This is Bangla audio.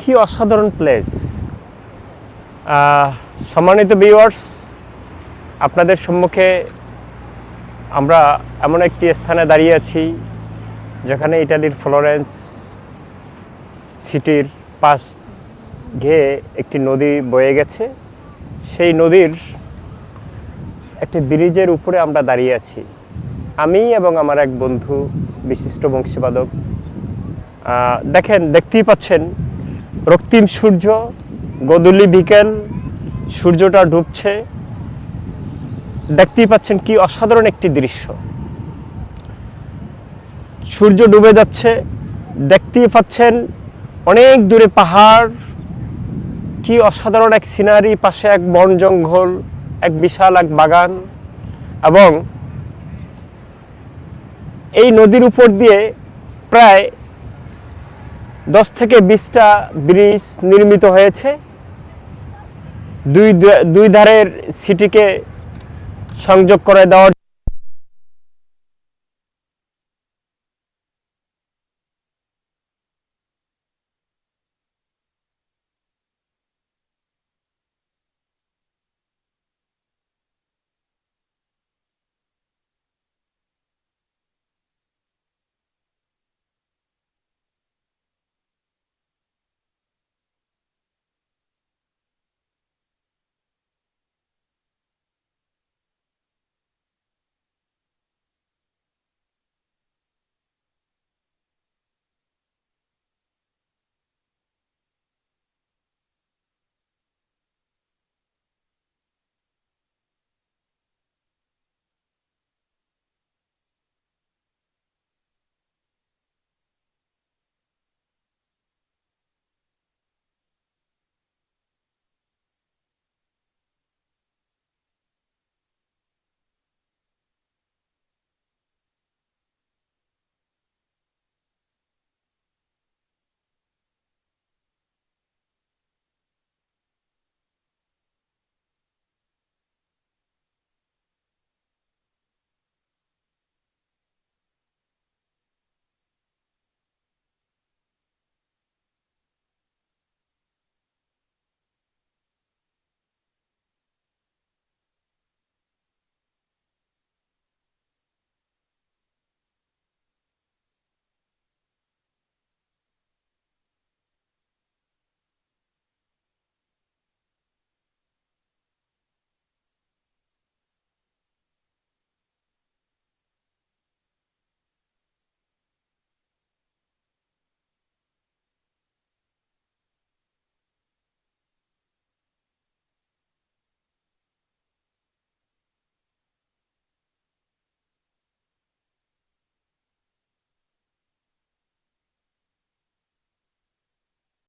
কি অসাধারণ প্লেস সম্মানিত ভিউয়ার্স আপনাদের সম্মুখে আমরা এমন একটি স্থানে দাঁড়িয়ে আছি, যেখানে ইটালির ফ্লোরেন্স সিটির পাশ ঘেয়ে একটি নদী বয়ে গেছে। সেই নদীর একটি ব্রিজের উপরে আমরা দাঁড়িয়ে আছি। আমি এবং আমার এক বন্ধু, বিশিষ্ট বংশীবাদক দেখেন, দেখতেই পাচ্ছেন রক্তিম সূর্য গদুলি বিকেল, সূর্যটা ডুবছে। দেখতেই পাচ্ছেন কি অসাধারণ একটি দৃশ্য। সূর্য ডুবে যাচ্ছে, দেখতেই পাচ্ছেন অনেক দূরে পাহাড়। কি অসাধারণ এক সিনারি, পাশে এক বন জঙ্গল এক বিশাল এক বাগান এবং এই নদীর উপর দিয়ে প্রায় দশ থেকে বিশটা ব্রিজ নির্মিত হয়েছে। দুই দুই ধারের সিটিকে সংযোগ করে দেওয়ার